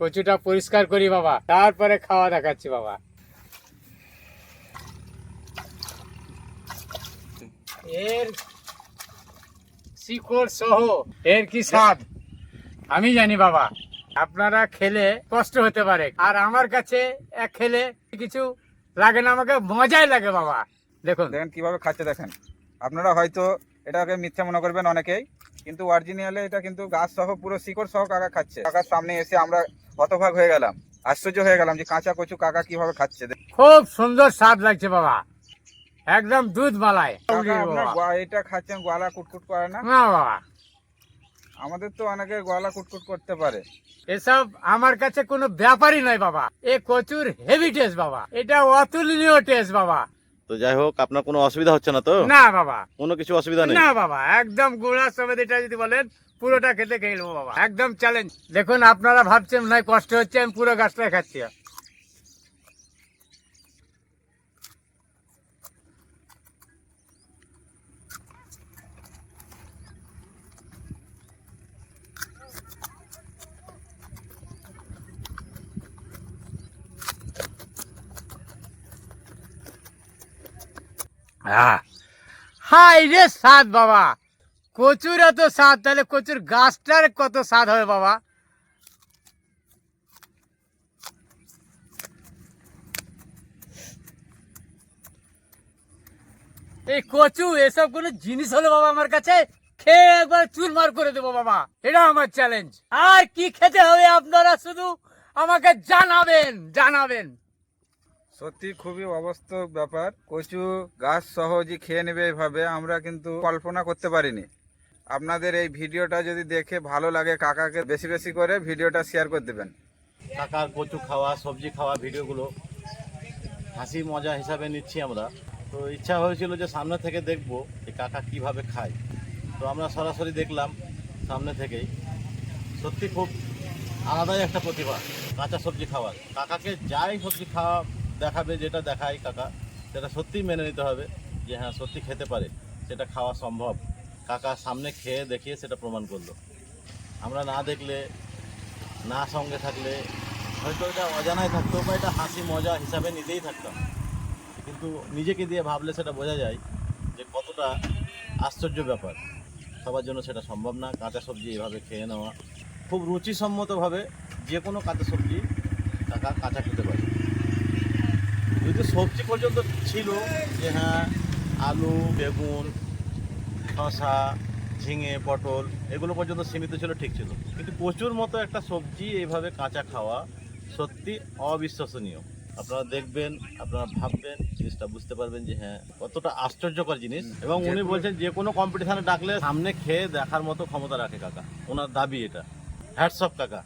কচুটা পরিষ্কার করি বাবা। তারপরে খাওয়া দেখাচ্ছি বাবা। এর শিকড় সহ এর কি স্বাদ? আমি জানি বাবা। আপনারা খেলে কষ্ট হতে পারে। আর আমার কাছে এক খেলে কিছু লাগে না, আমাকে মজাই লাগে বাবা। দেখুন। দেখেন কীভাবে খাচ্ছে, দেখেন। আপনারা হয়তো এটাকে মিথ্যা মনে করবেন অনেকেই, কিন্তু অরিজিনালে এটা কিন্তু গাছ সহ, পুরো শিকড় সহ কাকা খাচ্ছে। কাকার সামনে এসে আমরা হতভাগ হয়ে গেলাম। আশ্চর্য হয়ে গেলাম যে কাঁচা কচু কাকা কীভাবে খাচ্ছে। খুব সুন্দর স্বাদ লাগছে বাবা। একদম দুধ মালাই। এটা খাচ্ছেন গলা কুটকুট করে না? না বাবা। আমাদের তো অনেকে গলা কুটকুট করতে পারে। এসব আমার কাছে কোনো ব্যাপারই নয় বাবা। এ কচুর হেভি টেস্ট বাবা। এটা অতুলনীয় টেস্ট বাবা। তো যাই হোক আপনার কোনো অসুবিধা হচ্ছে না তো? না বাবা। কোনো কিছু অসুবিধা নেই? না বাবা একদম গোড়া সমেত এটা যদি বলেন পুরোটা খেতে খেয়ে নেব বাবা। একদম চ্যালেঞ্জ দেখুন আপনারা ভাবছেন নয় কষ্ট হচ্ছে আমি পুরো গাছটাই খাচ্ছি। হাই রে স্বাদ বাবা। কচুর এত স্বাদ তাহলে কচুর গাছটার কত স্বাদ হবে বাবা? এই কচু, এসব কোনো জিনিস হলো বাবা আমার কাছে? খেয়ে একবার চুরমার করে দেবো বাবা। এটা আমার চ্যালেঞ্জ আর কি খেতে হবে আপনারা শুধু আমাকে জানাবেন জানাবেন। সত্যি খুবই অবাস্তব ব্যাপার। কচু গাছ সহ যে খেয়ে নেবে এইভাবে আমরা কিন্তু কল্পনা করতে পারিনি। আপনাদের এই ভিডিওটা যদি দেখে ভালো লাগে কাকাকে বেশি বেশি করে ভিডিওটা শেয়ার করে দেবেন। কাকার কচু খাওয়া, সবজি খাওয়া ভিডিওগুলো হাসি মজা হিসাবে নিচ্ছি আমরা। তো ইচ্ছা হয়েছিল যে সামনে থেকে দেখব যে কাকা কীভাবে খায়। তো আমরা সরাসরি দেখলাম সামনে থেকেই। সত্যি খুব আলাদাই একটা প্রতিভা, কাঁচা সবজি খাওয়ার। কাকাকে যাই সবজি খাওয়া দেখাবে, যেটা দেখায় কাকা, সেটা সত্যিই মেনে নিতে হবে যে হ্যাঁ সত্যি খেতে পারে, সেটা খাওয়া সম্ভব। কাকা সামনে খেয়ে দেখিয়ে সেটা প্রমাণ করল। আমরা না দেখলে, না সঙ্গে থাকলে, হয়তো এটা অজানায় থাকতো বা এটা হাসি মজা হিসাবে নিতেই থাকতাম। কিন্তু নিজেকে দিয়ে ভাবলে সেটা বোঝা যায় যে কতটা আশ্চর্য ব্যাপার। সবার জন্য সেটা সম্ভব না, কাঁচা সবজি এভাবে খেয়ে নেওয়া। খুব রুচিসম্মতভাবে যে কোনো কাঁচা সবজি কাকা কাঁচা খেতে পারে। যদি সবজি পর্যন্ত ছিল যে হ্যাঁ আলু বেগুন শশা ঝিঙে পটল এগুলো পর্যন্ত সীমিত ছিল ঠিক ছিল। কিন্তু প্রচুর মতো একটা সবজি এইভাবে কাঁচা খাওয়া সত্যি অবিশ্বাসনীয়। আপনারা দেখবেন আপনারা ভাববেন জিনিসটা বুঝতে পারবেন যে হ্যাঁ কতটা আশ্চর্যকর জিনিস। এবং উনি বলছেন যে কোনো কম্পিটিশনে ডাকলে সামনে খেয়ে দেখার মতো ক্ষমতা রাখে কাকা। ওনার দাবি এটা। হ্যাটসঅপ কাকা।